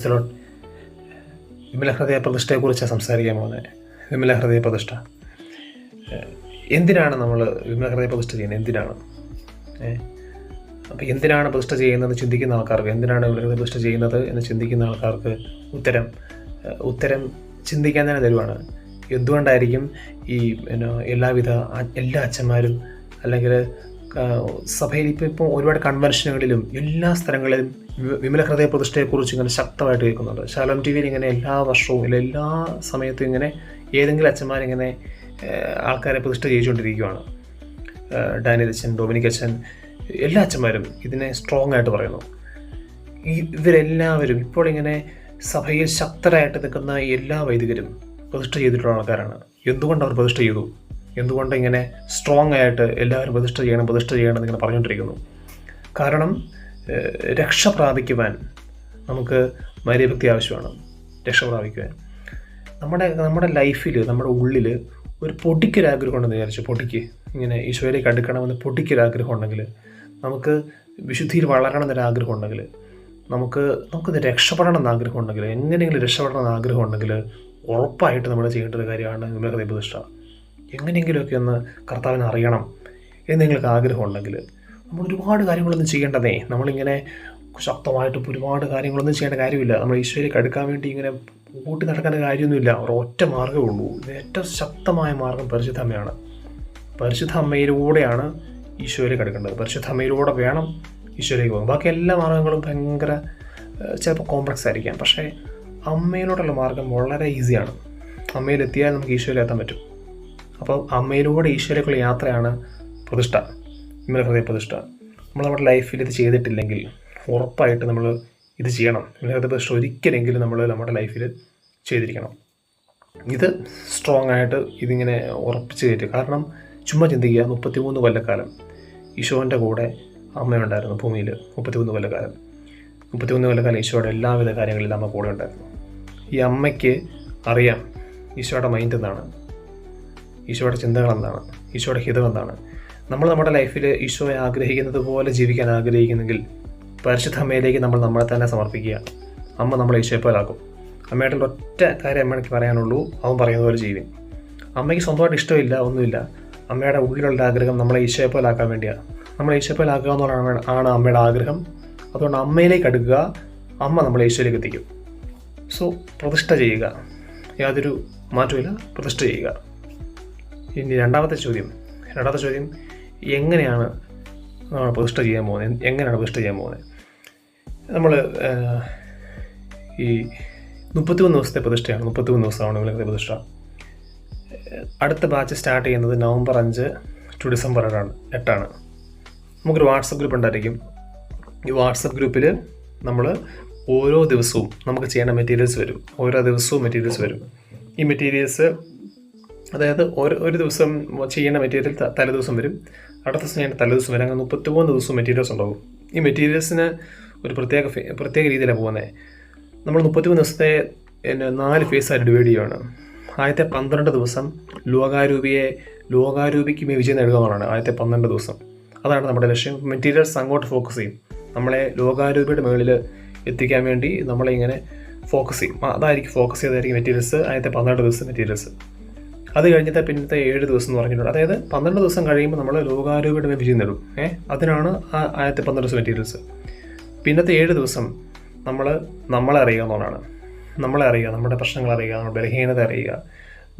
സെലോട്ട് വിമല ഹൃദയ പ്രതിഷ്ഠയെക്കുറിച്ചാണ് സംസാരിക്കാൻ പോകുന്നത്? വിമല ഹൃദയ പ്രതിഷ്ഠ. എന്തിനാണ് നമ്മൾ വിമല ഹൃദയ പ്രതിഷ്ഠ ചെയ്യുന്നത്? എന്തിനാണ്? അപ്പോൾ എന്തിനാണ് പ്രതിഷ്ഠ ചെയ്യുന്നത് ചിന്തിക്കുന്ന ആൾക്കാർക്ക് എന്തിനാണ് വിമല ഹൃദയ പ്രതിഷ്ഠ ചെയ്യുന്നത് എന്ന് ചിന്തിക്കുന്ന ആൾക്കാർക്ക് ഉത്തരം ഉത്തരം ചിന്തിക്കാൻ തന്നെ തരുവാണ്. എന്തുകൊണ്ടായിരിക്കും ഈ എല്ലാവിധ എല്ലാ അച്ഛന്മാരും അല്ലെങ്കിൽ സഭയിൽ ഇപ്പോൾ ഇപ്പോൾ ഒരുപാട് കൺവെൻഷനുകളിലും എല്ലാ സ്ഥലങ്ങളിലും വിമല ഹൃദയ പ്രതിഷ്ഠയെക്കുറിച്ച് ഇങ്ങനെ ശക്തമായിട്ട് കേൾക്കുന്നുണ്ട്. ശാലം ടി വിയിൽ ഇങ്ങനെ എല്ലാ വർഷവും ഇല്ല എല്ലാ സമയത്തും ഇങ്ങനെ ഏതെങ്കിലും അച്ഛന്മാരിങ്ങനെ ആൾക്കാരെ പ്രതിഷ്ഠ ചെയ്തുകൊണ്ടിരിക്കുകയാണ് ഡാനി അച്ഛൻ ഡൊമിനിക് അച്ഛൻ എല്ലാ അച്ഛന്മാരും ഇതിനെ സ്ട്രോങ് ആയിട്ട് പറയുന്നു. ഇവരെല്ലാവരും ഇപ്പോൾ ഇങ്ങനെ സഭയിൽ ശക്തരായിട്ട് നിൽക്കുന്ന എല്ലാ വൈദികരും പ്രതിഷ്ഠ ചെയ്തിട്ടുള്ള ആൾക്കാരാണ്. എന്തുകൊണ്ട് അവർ പ്രതിഷ്ഠ ചെയ്തു? എന്തുകൊണ്ട് ഇങ്ങനെ സ്ട്രോങ് ആയിട്ട് എല്ലാവരും പ്രതിഷ്ഠ ചെയ്യണം പ്രതിഷ്ഠ ചെയ്യണം എന്നിങ്ങനെ പറഞ്ഞുകൊണ്ടിരിക്കുന്നു. കാരണം രക്ഷ പ്രാപിക്കുവാൻ നമുക്ക് മര്യഭക്തി ആവശ്യമാണ് രക്ഷ പ്രാപിക്കുവാൻ. നമ്മുടെ നമ്മുടെ ലൈഫിൽ നമ്മുടെ ഉള്ളിൽ ഒരു പൊടിക്കൊരാഗ്രഹം ഉണ്ടെന്ന് വിചാരിച്ചു. പൊടിക്ക് ഇങ്ങനെ ഈശോയിലേക്ക് അടുക്കണമെന്ന് പൊടിക്കൊരാഗ്രഹം ഉണ്ടെങ്കിൽ നമുക്ക് വിശുദ്ധിയിൽ വളരണം എന്നൊരു ആഗ്രഹം ഉണ്ടെങ്കിൽ നമുക്ക് നമുക്കിത് രക്ഷപ്പെടണം എന്ന് ആഗ്രഹം ഉണ്ടെങ്കിൽ എങ്ങനെയെങ്കിലും രക്ഷപ്പെടണം എന്ന് ആഗ്രഹം ഉണ്ടെങ്കിൽ ഉറപ്പായിട്ട് നമ്മൾ ചെയ്യേണ്ട ഒരു കാര്യമാണ് നിങ്ങളുടെ പ്രതിഷ്ഠ. എങ്ങനെയെങ്കിലുമൊക്കെ ഒന്ന് കർത്താവിനെ അറിയണം എന്ന് നിങ്ങൾക്ക് ആഗ്രഹം ഉണ്ടെങ്കിൽ നമ്മൾ ഒരുപാട് കാര്യങ്ങളൊന്നും ചെയ്യേണ്ടതേ. നമ്മളിങ്ങനെ ശക്തമായിട്ട് ഒരുപാട് കാര്യങ്ങളൊന്നും ചെയ്യേണ്ട കാര്യമില്ല. നമ്മൾ ഈശോയിലേക്ക് അടുക്കാൻ വേണ്ടി ഇങ്ങനെ കൂട്ടി നടക്കേണ്ട കാര്യമൊന്നുമില്ല. ഒരു ഒറ്റ മാർഗമേ ഉള്ളൂ. ഏറ്റവും ശക്തമായ മാർഗം പരിശുദ്ധ അമ്മയാണ്. പരിശുദ്ധ അമ്മയിലൂടെയാണ് ഈശോയിലേക്ക് അടുക്കേണ്ടത്. പരിശുദ്ധ അമ്മയിലൂടെ വേണം ഈശോയിലേക്ക് പോകും ബാക്കി എല്ലാ മാർഗങ്ങളും ഭയങ്കര ചിലപ്പോൾ കോംപ്ലക്സ് ആയിരിക്കാം. പക്ഷേ അമ്മയിലോട്ടുള്ള മാർഗം വളരെ ഈസിയാണ്. അമ്മയിലെത്തിയാൽ നമുക്ക് ഈശോയിലെത്താൻ പറ്റും. അപ്പോൾ അമ്മയിലൂടെ ഈശ്വരക്കുള്ള യാത്രയാണ് പ്രതിഷ്ഠ വിമല ഹൃദയ പ്രതിഷ്ഠ. നമ്മൾ നമ്മുടെ ലൈഫിൽ ഇത് ചെയ്തിട്ടില്ലെങ്കിൽ ഉറപ്പായിട്ട് നമ്മൾ ഇത് ചെയ്യണം. വിമല ഹൃദയ പ്രതിഷ്ഠ ഒരിക്കലെങ്കിലും നമ്മൾ നമ്മുടെ ലൈഫിൽ ചെയ്തിരിക്കണം. ഇത് സ്ട്രോങ് ആയിട്ട് ഇതിങ്ങനെ ഉറപ്പിച്ച് കയറ്റുക. കാരണം ചുമ്മാ ചിന്തിക്കുക മുപ്പത്തിമൂന്ന് കൊല്ലക്കാലം ഈശോന്റെ കൂടെ അമ്മയുണ്ടായിരുന്നു ഭൂമിയിൽ മുപ്പത്തിമൂന്ന് കൊല്ലക്കാലം. മുപ്പത്തിമൂന്ന് കൊല്ലക്കാലം ഈശോയുടെ എല്ലാവിധ കാര്യങ്ങളിലും അമ്മ കൂടെ ഉണ്ടായിരുന്നു ഈ അമ്മയ്ക്ക് അറിയാം ഈശോയുടെ മൈൻഡ് എന്താണ്. ഈശോയുടെ ചിന്തകൾ എന്താണ് ഈശോയുടെ ഹിതം എന്താണ് നമ്മൾ നമ്മുടെ ലൈഫിൽ ഈശോയെ ആഗ്രഹിക്കുന്നത് പോലെ ജീവിക്കാൻ ആഗ്രഹിക്കുന്നെങ്കിൽ പരിശുദ്ധ അമ്മയിലേക്ക് നമ്മൾ നമ്മളെ തന്നെ സമർപ്പിക്കുക. അമ്മ നമ്മളെ ഈശോയെ പോലാക്കും അമ്മയുടെ ഒറ്റ കാര്യം അമ്മയ്ക്ക് പറയാനുള്ളൂ അവൻ പറയുന്ന പോലെ ജീവി അമ്മയ്ക്ക് സ്വന്തമായിട്ട് ഇഷ്ടമില്ല ഒന്നുമില്ല. അമ്മയുടെ ഉള്ളിലുള്ള ആഗ്രഹം നമ്മളെ ഈശോയെ പോലാക്കാൻ വേണ്ടിയാണ് നമ്മളെ ഈശോയെ പോലാക്കുക എന്നുള്ളതാണ് ആണ് അമ്മയുടെ ആഗ്രഹം. അതുകൊണ്ട് അമ്മയിലേക്ക് അടുക്കുക അമ്മ നമ്മളെ ഈശോയിലേക്ക് എത്തിക്കും. സോ പ്രതിഷ്ഠ ചെയ്യുക. യാതൊരു മാറ്റമില്ല പ്രതിഷ്ഠ ചെയ്യുക. ഇനി രണ്ടാമത്തെ ചോദ്യം രണ്ടാമത്തെ ചോദ്യം എങ്ങനെയാണ് നമ്മൾ പ്രതിഷ്ഠ ചെയ്യാൻ പോകുന്നത് എങ്ങനെയാണ് പ്രതിഷ്ഠ ചെയ്യാൻ പോകുന്നത് നമ്മൾ ഈ മുപ്പത്തിമൂന്ന് ദിവസത്തെ പ്രതിഷ്ഠയാണ്. മുപ്പത്തിമൂന്ന് ദിവസമാണ് വിളക്കിന്റെ പ്രതിഷ്ഠ. അടുത്ത ബാച്ച് സ്റ്റാർട്ട് ചെയ്യുന്നത് നവംബർ അഞ്ച് ടു ഡിസംബർ എട്ടാണ്. എട്ടാണ്. നമുക്കൊരു വാട്സപ്പ് ഗ്രൂപ്പ് ഉണ്ടായിരിക്കും. ഈ വാട്സപ്പ് ഗ്രൂപ്പിൽ നമ്മൾ ഓരോ ദിവസവും നമുക്ക് ചെയ്യേണ്ട മെറ്റീരിയൽസ് വരും. ഓരോ ദിവസവും മെറ്റീരിയൽസ് വരും. ഈ മെറ്റീരിയൽസ് അതായത് ഒരു ഒരു ദിവസം ചെയ്യേണ്ട മെറ്റീരിയൽ തലേ തലേദിവസം വരും. അടുത്ത ദിവസം ചെയ്യേണ്ട തലേദിവസം വരും. അങ്ങനെ മുപ്പത്തിമൂന്ന് ദിവസം മെറ്റീരിയൽസ് ഉണ്ടാവും. ഈ മെറ്റീരിയൽസിന് ഒരു പ്രത്യേക പ്രത്യേക രീതിയിലാണ് പോകുന്നത് നമ്മൾ മുപ്പത്തിമൂന്ന് ദിവസത്തെ നാല് ഫേസായിട്ട് ഡിവൈഡ് ചെയ്യുകയാണ് ആദ്യത്തെ പന്ത്രണ്ട് ദിവസം ലോകാരൂപിയെ ലോകാരൂപിക്ക് മേ വിജയം നേടുക എന്നുള്ളതാണ് ആദ്യത്തെ പന്ത്രണ്ട് ദിവസം. അതാണ് നമ്മുടെ ലക്ഷ്യം. മെറ്റീരിയൽസ് അങ്ങോട്ട് ഫോക്കസ് ചെയ്യും. നമ്മളെ ലോകാരൂപിയുടെ മുകളിൽ എത്തിക്കാൻ വേണ്ടി നമ്മളെ ഇങ്ങനെ ഫോക്കസ് ചെയ്യും. അതായിരിക്കും ഫോക്കസ് ചെയ്തായിരിക്കും മെറ്റീരിയൽസ് ആദ്യത്തെ പന്ത്രണ്ട് ദിവസം മെറ്റീരിയൽസ് അത് കഴിഞ്ഞിട്ട് പിന്നത്തെ ഏഴ് ദിവസം എന്ന് പറഞ്ഞിട്ടുണ്ട് അതായത് പന്ത്രണ്ട് ദിവസം കഴിയുമ്പോൾ നമ്മൾ ലോകാരോഗ്യയുടെ വിജയം നേടും. ഏഹ് അതിനാണ് ആ ആദ്യത്തെ പന്ത്രണ്ട് ദിവസം മെറ്റീരിയൽസ് പിന്നത്തെ ഏഴ് ദിവസം നമ്മൾ നമ്മളെ അറിയുക എന്നുള്ളതാണ്. നമ്മളെ അറിയുക നമ്മുടെ പ്രശ്നങ്ങൾ അറിയുക നമ്മുടെ ബലഹീനത അറിയുക.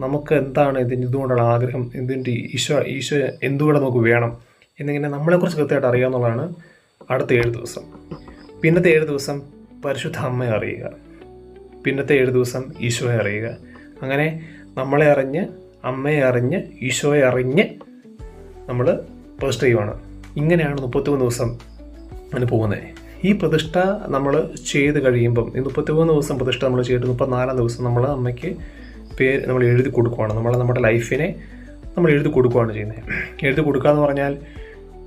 നമുക്ക് എന്താണ് ഇതിന് ഇതുകൊണ്ടുള്ള ആഗ്രഹം ഇതിന്റെ ഈശോ ഈശോ എന്തുകൂടെ നമുക്ക് വേണം എന്നിങ്ങനെ നമ്മളെക്കുറിച്ച് കൃത്യമായിട്ട് അറിയുക എന്നുള്ളതാണ് അടുത്ത ഏഴ് ദിവസം. പിന്നത്തെ ഏഴ് ദിവസം പരിശുദ്ധ അമ്മയെ അറിയുക. പിന്നത്തെ ഏഴ് ദിവസം ഈശോയെ അറിയുക. അങ്ങനെ നമ്മളെ അറിഞ്ഞ് അമ്മയെ അറിഞ്ഞ് ഈശോയെ അറിഞ്ഞ് നമ്മൾ പ്രതിഷ്ഠ ചെയ്യുവാണ്. ഇങ്ങനെയാണ് മുപ്പത്തിമൂന്ന് ദിവസം അതിന് പോകുന്നത് ഈ പ്രതിഷ്ഠ നമ്മൾ ചെയ്ത് കഴിയുമ്പം ഈ മുപ്പത്തിമൂന്ന് ദിവസം പ്രതിഷ്ഠ നമ്മൾ ചെയ്തിട്ട് മുപ്പത്തിനാലാം ദിവസം നമ്മൾ അമ്മയ്ക്ക് പേര് നമ്മൾ എഴുതി കൊടുക്കുവാണ്. നമ്മൾ നമ്മുടെ ലൈഫിനെ നമ്മൾ എഴുതി കൊടുക്കുകയാണ് ചെയ്യുന്നത് എഴുതി കൊടുക്കുക എന്ന് പറഞ്ഞാൽ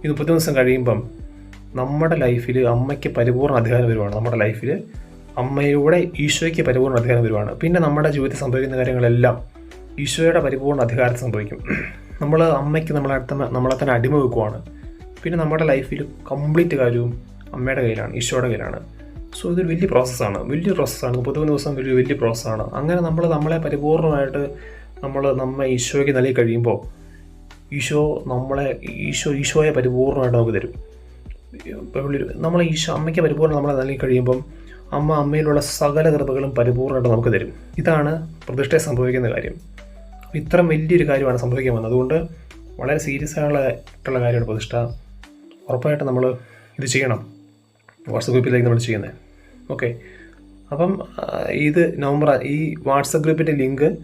ഈ മുപ്പത്തി ദിവസം കഴിയുമ്പം നമ്മുടെ ലൈഫിൽ അമ്മയ്ക്ക് പരിപൂർണ അധികാരം വരുവാണ്. നമ്മുടെ ലൈഫിൽ അമ്മയുടെ ഈശോയ്ക്ക് പരിപൂർണ അധികാരം വരുവാണ്. പിന്നെ നമ്മുടെ ജീവിതത്തിൽ സംഭവിക്കുന്ന കാര്യങ്ങളെല്ലാം ഈശോയുടെ പരിപൂർണ അധികാരത്തിൽ സംഭവിക്കും. നമ്മൾ അമ്മയ്ക്ക് നമ്മളെ അടുത്ത നമ്മളെ തന്നെ അടിമ വെക്കുവാണ്. പിന്നെ നമ്മുടെ ലൈഫിൽ കംപ്ലീറ്റ് കാര്യവും അമ്മയുടെ കയ്യിലാണ് ഈശോയുടെ കയ്യിലാണ്. സോ ഇതൊരു വലിയ പ്രോസസ്സാണ് വലിയ പ്രോസസ്സാണ് മുപ്പത്തൊന്ന് ദിവസം വലിയ വലിയ പ്രോസസ്സാണ് അങ്ങനെ നമ്മൾ നമ്മളെ പരിപൂർണമായിട്ട് നമ്മൾ നമ്മെ ഈശോയ്ക്ക് നൽകി കഴിയുമ്പോൾ ഈശോ നമ്മളെ ഈശോ ഈശോയെ പരിപൂർണമായിട്ട് നമുക്ക് തരും. നമ്മൾ ഈശോ അമ്മയ്ക്ക് പരിപൂർണം നമ്മളെ നൽകി കഴിയുമ്പം അമ്മ അമ്മയിലുള്ള സകല കൃപകളും പരിപൂർണമായിട്ട് നമുക്ക് തരും. ഇതാണ് പ്രതിഷ്ഠയെ സംഭവിക്കുന്ന കാര്യം. ഇത്രയും വലിയൊരു കാര്യമാണ് സംഭവിക്കാൻ വന്നത്. അതുകൊണ്ട് വളരെ സീരിയസ് ആയിട്ടുള്ള കാര്യമാണ് പ്രതിഷ്ഠ. ഉറപ്പായിട്ട് നമ്മൾ ഇത് ചെയ്യണം. വാട്സപ്പ് ഗ്രൂപ്പിലേക്ക് നമ്മൾ ചെയ്യുന്നത്. ഓക്കെ. അപ്പം ഇത് നവംബർ ഈ വാട്സപ്പ് ഗ്രൂപ്പിന്റെ ലിങ്ക്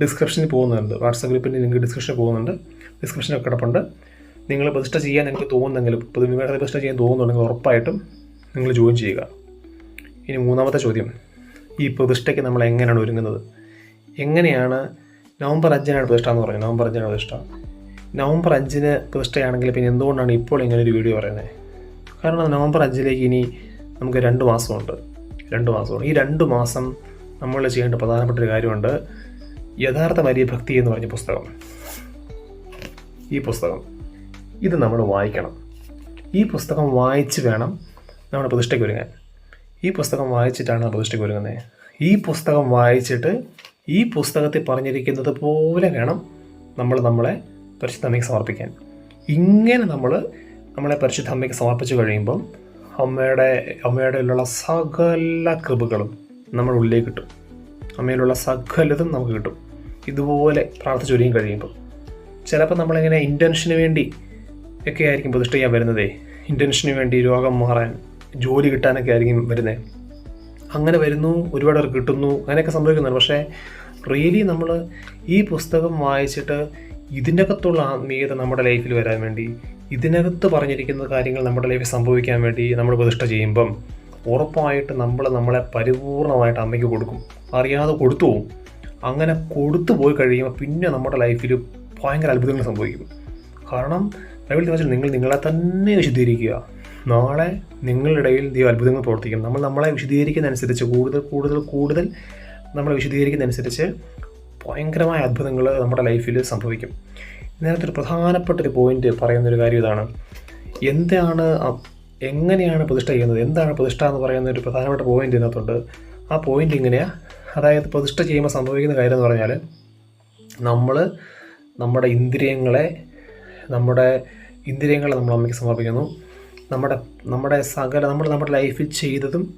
ഡിസ്ക്രിപ്ഷനിൽ പോകുന്നുണ്ട്. വാട്സപ്പ് ഗ്രൂപ്പിന്റെ ലിങ്ക് ഡിസ്ക്രിപ്ഷനിൽ പോകുന്നുണ്ട്. ഡിസ്ക്രിപ്ഷനിൽ കിടപ്പുണ്ട്. നിങ്ങൾ പ്രതിഷ്ഠ ചെയ്യാൻ നിങ്ങൾക്ക് തോന്നുന്നെങ്കിൽ പുതുവിവാഹ പ്രതിഷ്ഠ ചെയ്യാൻ തോന്നുന്നുണ്ടെങ്കിൽ ഉറപ്പായിട്ടും നിങ്ങൾ ജോയിൻ ചെയ്യുക. ഇനി മൂന്നാമത്തെ ചോദ്യം. ഈ പ്രതിഷ്ഠയ്ക്ക് നമ്മൾ എങ്ങനെയാണ് ഒരുങ്ങുന്നത്? എങ്ങനെയാണ് നവംബർ അഞ്ചിനാണ് പ്രതിഷ്ഠ എന്ന് പറഞ്ഞത് നവംബർ അഞ്ചിനാണ് പ്രതിഷ്ഠ നവംബർ അഞ്ചിന് പ്രതിഷ്ഠയാണെങ്കിൽ പിന്നെ എന്തുകൊണ്ടാണ് ഇപ്പോൾ ഇങ്ങനെ ഒരു വീഡിയോ പറയുന്നത്? കാരണം നവംബർ അഞ്ചിലേക്ക് ഇനി നമുക്ക് രണ്ട് മാസമുണ്ട്. രണ്ട് മാസമുണ്ട്. ഈ രണ്ട് മാസം നമ്മൾ ചെയ്യേണ്ട പ്രധാനപ്പെട്ട ഒരു കാര്യമുണ്ട്. യഥാർത്ഥ വലിയ ഭക്തി എന്ന് പറഞ്ഞ പുസ്തകം. ഈ പുസ്തകം. ഇത് നമ്മൾ വായിക്കണം. ഈ പുസ്തകം വായിച്ച് വേണം നമ്മുടെ പ്രതിഷ്ഠയ്ക്ക് ഒരുങ്ങാൻ. ഈ പുസ്തകം വായിച്ചിട്ടാണ് പ്രതിഷ്ഠയ്ക്ക് ഒരുങ്ങുന്നത്. ഈ പുസ്തകം വായിച്ചിട്ട് ഈ പുസ്തകത്തിൽ പറഞ്ഞിരിക്കുന്നത് പോലെ വേണം നമ്മൾ നമ്മളെ പരിശുദ്ധമ്മയ്ക്ക് സമർപ്പിക്കാൻ. ഇങ്ങനെ നമ്മൾ നമ്മളെ പരിശുദ്ധമ്മയ്ക്ക് സമർപ്പിച്ചു കഴിയുമ്പം അമ്മയുടെ അമ്മയുടെ ഉള്ള സകല കൃപകളും നമ്മുടെ ഉള്ളിലേക്ക് കിട്ടും. അമ്മയിലുള്ള സകലതും നമുക്ക് കിട്ടും. ഇതുപോലെ പ്രാർത്ഥിച്ചു വരികയും കഴിയുമ്പോൾ ചിലപ്പോൾ നമ്മളിങ്ങനെ ഇന്റൻഷന് വേണ്ടി ഒക്കെ ആയിരിക്കും പ്രതിഷ്ഠ ചെയ്യാൻ വരുന്നതേ. ഇന്റൻഷന് വേണ്ടി രോഗം മാറാൻ ജോലി കിട്ടാനൊക്കെ ആയിരിക്കും വരുന്നത് അങ്ങനെ വരുന്നു ഒരുപാട് പേർക്ക് കിട്ടുന്നു അങ്ങനെയൊക്കെ സംഭവിക്കുന്നുണ്ട്. പക്ഷേ റിയലി നമ്മൾ ഈ പുസ്തകം വായിച്ചിട്ട് ഇതിനകത്തുള്ള ആത്മീയത നമ്മുടെ ലൈഫിൽ വരാൻ വേണ്ടി ഇതിനകത്ത് പറഞ്ഞിരിക്കുന്ന കാര്യങ്ങൾ നമ്മുടെ ലൈഫിൽ സംഭവിക്കാൻ വേണ്ടി നമ്മൾ പ്രതിഷ്ഠ ചെയ്യുമ്പം ഉറപ്പായിട്ട് നമ്മൾ നമ്മളെ പരിപൂർണമായിട്ട് അമ്മയ്ക്ക് കൊടുക്കും. അറിയാതെ കൊടുത്തു പോകും അങ്ങനെ കൊടുത്തു പോയി കഴിയുമ്പോൾ പിന്നെ നമ്മുടെ ലൈഫിൽ ഭയങ്കര അത്ഭുതങ്ങൾ സംഭവിക്കും. കാരണം വെച്ചാൽ നിങ്ങൾ നിങ്ങളെ തന്നെ വിശദീകരിക്കുക നാളെ നിങ്ങളുടെ ഇടയിൽ ദൈവം അത്ഭുതങ്ങൾ പ്രവർത്തിക്കും നമ്മൾ നമ്മളെ വിശദീകരിക്കുന്നതനുസരിച്ച് കൂടുതൽ കൂടുതൽ കൂടുതൽ നമ്മളെ വിശദീകരിക്കുന്നതനുസരിച്ച് ഭയങ്കരമായ അത്ഭുതങ്ങൾ നമ്മുടെ ലൈഫിൽ സംഭവിക്കും. ഇന്നത്തെ ഒരു പ്രധാനപ്പെട്ട ഒരു പോയിന്റ് പറയുന്ന ഒരു കാര്യം ഇതാണ്. എന്താണ് എങ്ങനെയാണ് പ്രതിഷ്ഠ ചെയ്യുന്നത്? എന്താണ് പ്രതിഷ്ഠ എന്ന് പറയുന്ന ഒരു പ്രധാനപ്പെട്ട പോയിന്റ് ഇതിനകത്തുണ്ട്. ആ പോയിന്റ് ഇങ്ങനെയാണ് അതായത് പ്രതിഷ്ഠ ചെയ്യുമ്പോൾ സംഭവിക്കുന്ന കാര്യം എന്ന് പറഞ്ഞാൽ നമ്മൾ നമ്മുടെ ഇന്ദ്രിയങ്ങളെ നമ്മുടെ ഇന്ദ്രിയങ്ങളെ നമ്മൾ അമ്മയ്ക്ക് സമർപ്പിക്കുന്നു. നമ്മുടെ നമ്മുടെ സകല നമ്മൾ നമ്മുടെ ലൈഫിൽ ചെയ്തതും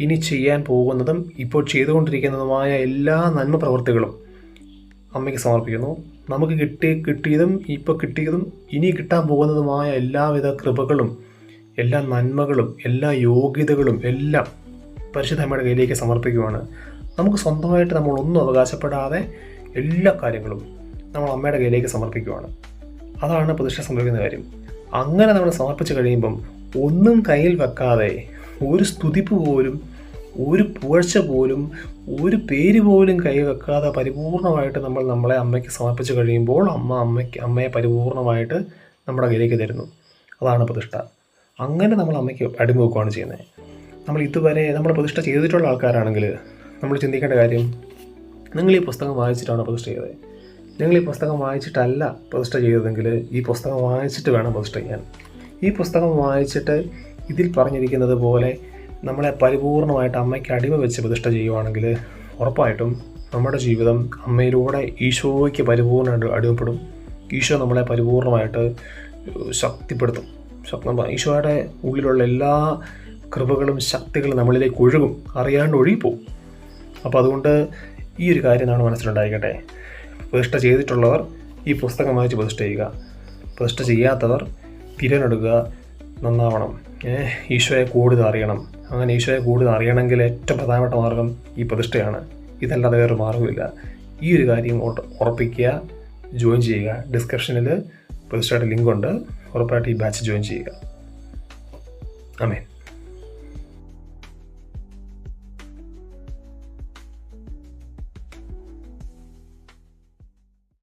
ഇനി ചെയ്യാൻ പോകുന്നതും ഇപ്പോൾ ചെയ്തുകൊണ്ടിരിക്കുന്നതുമായ എല്ലാ നന്മ പ്രവൃത്തികളും അമ്മയ്ക്ക് സമർപ്പിക്കുന്നു. നമുക്ക് കിട്ടി കിട്ടിയതും ഇപ്പോൾ കിട്ടിയതും ഇനി കിട്ടാൻ പോകുന്നതുമായ എല്ലാവിധ കൃപകളും എല്ലാ നന്മകളും എല്ലാ യോഗ്യതകളും എല്ലാം പരിശുദ്ധ അമ്മയുടെ കയ്യിലേക്ക് സമർപ്പിക്കുവാണ്. നമുക്ക് സ്വന്തമായിട്ട് നമ്മൾ ഒന്നും അവകാശപ്പെടാതെ എല്ലാ കാര്യങ്ങളും നമ്മൾ അമ്മയുടെ കയ്യിലേക്ക് സമർപ്പിക്കുവാണ്. അതാണ് പ്രതിഷ്ഠ സംഭവിക്കുന്ന കാര്യം. അങ്ങനെ നമ്മൾ സമർപ്പിച്ച് കഴിയുമ്പം ഒന്നും കയ്യിൽ വെക്കാതെ ഒരു സ്തുതിപ്പ് പോലും ഒരു പുകഴ്ച പോലും ഒരു പേര് പോലും കൈ വെക്കാതെ പരിപൂർണമായിട്ട് നമ്മൾ നമ്മളെ അമ്മയ്ക്ക് സമർപ്പിച്ച് കഴിയുമ്പോൾ അമ്മ അമ്മയ്ക്ക് അമ്മയെ പരിപൂർണമായിട്ട് നമ്മുടെ കയ്യിലേക്ക് തരുന്നു. അതാണ് പ്രതിഷ്ഠ. അങ്ങനെ നമ്മൾ അമ്മയ്ക്ക് അടിമ വെക്കുകയാണ് ചെയ്യുന്നത്. നമ്മൾ ഇതുവരെ നമ്മൾ പ്രതിഷ്ഠ ചെയ്തിട്ടുള്ള ആൾക്കാരാണെങ്കിൽ നമ്മൾ ചിന്തിക്കേണ്ട കാര്യം നിങ്ങൾ ഈ പുസ്തകം വായിച്ചിട്ടാണ് പ്രതിഷ്ഠ ചെയ്തത്? നിങ്ങൾ ഈ പുസ്തകം വായിച്ചിട്ടല്ല പ്രതിഷ്ഠ ചെയ്തതെങ്കിൽ ഈ പുസ്തകം വായിച്ചിട്ട് വേണം പ്രതിഷ്ഠ ചെയ്യാൻ. ഈ പുസ്തകം വായിച്ചിട്ട് ഇതിൽ പറഞ്ഞിരിക്കുന്നത് പോലെ നമ്മളെ പരിപൂർണമായിട്ട് അമ്മയ്ക്ക് അടിമ വെച്ച് പ്രതിഷ്ഠ ചെയ്യുവാണെങ്കിൽ ഉറപ്പായിട്ടും നമ്മുടെ ജീവിതം അമ്മയിലൂടെ ഈശോയ്ക്ക് പരിപൂർണമായിട്ട് അടിമപ്പെടും. ഈശോ നമ്മളെ പരിപൂർണമായിട്ട് ശക്തിപ്പെടുത്തും. ശക്തം ഈശോയുടെ ഉള്ളിലുള്ള എല്ലാ കൃപകളും ശക്തികളും നമ്മളിലേക്ക് ഒഴുകും അറിയാണ്ട് ഒഴുകിപ്പോവും. അപ്പോൾ അതുകൊണ്ട് ഈ ഒരു കാര്യം നമ്മുടെ മനസ്സിലുണ്ടായിക്കട്ടെ. പ്രതിഷ്ഠ ചെയ്തിട്ടുള്ളവർ ഈ പുസ്തകം വായിച്ച് പ്രതിഷ്ഠ ചെയ്യുക. പ്രതിഷ്ഠ ചെയ്യാത്തവർ തിരഞ്ഞെടുക്കുക നന്നാവണം. ഈശോയെ കൂടുതൽ അറിയണം. അങ്ങനെ ഈശോയെ കൂടുതൽ അറിയണമെങ്കിൽ ഏറ്റവും പ്രധാനപ്പെട്ട മാർഗം ഈ പ്രതിഷ്ഠയാണ്. ഇതല്ലാതെ വേറൊരു മാർഗമില്ല ഈ ഒരു കാര്യം ഉറ- ഉറപ്പിക്കുക ജോയിൻ ചെയ്യുക. ഡിസ്ക്രിപ്ഷനിൽ പ്രതിഷ്ഠയുടെ ലിങ്ക് ഉണ്ട് ഉറപ്പായിട്ട് ഈ ബാച്ച് ജോയിൻ ചെയ്യുക. ആമേൻ.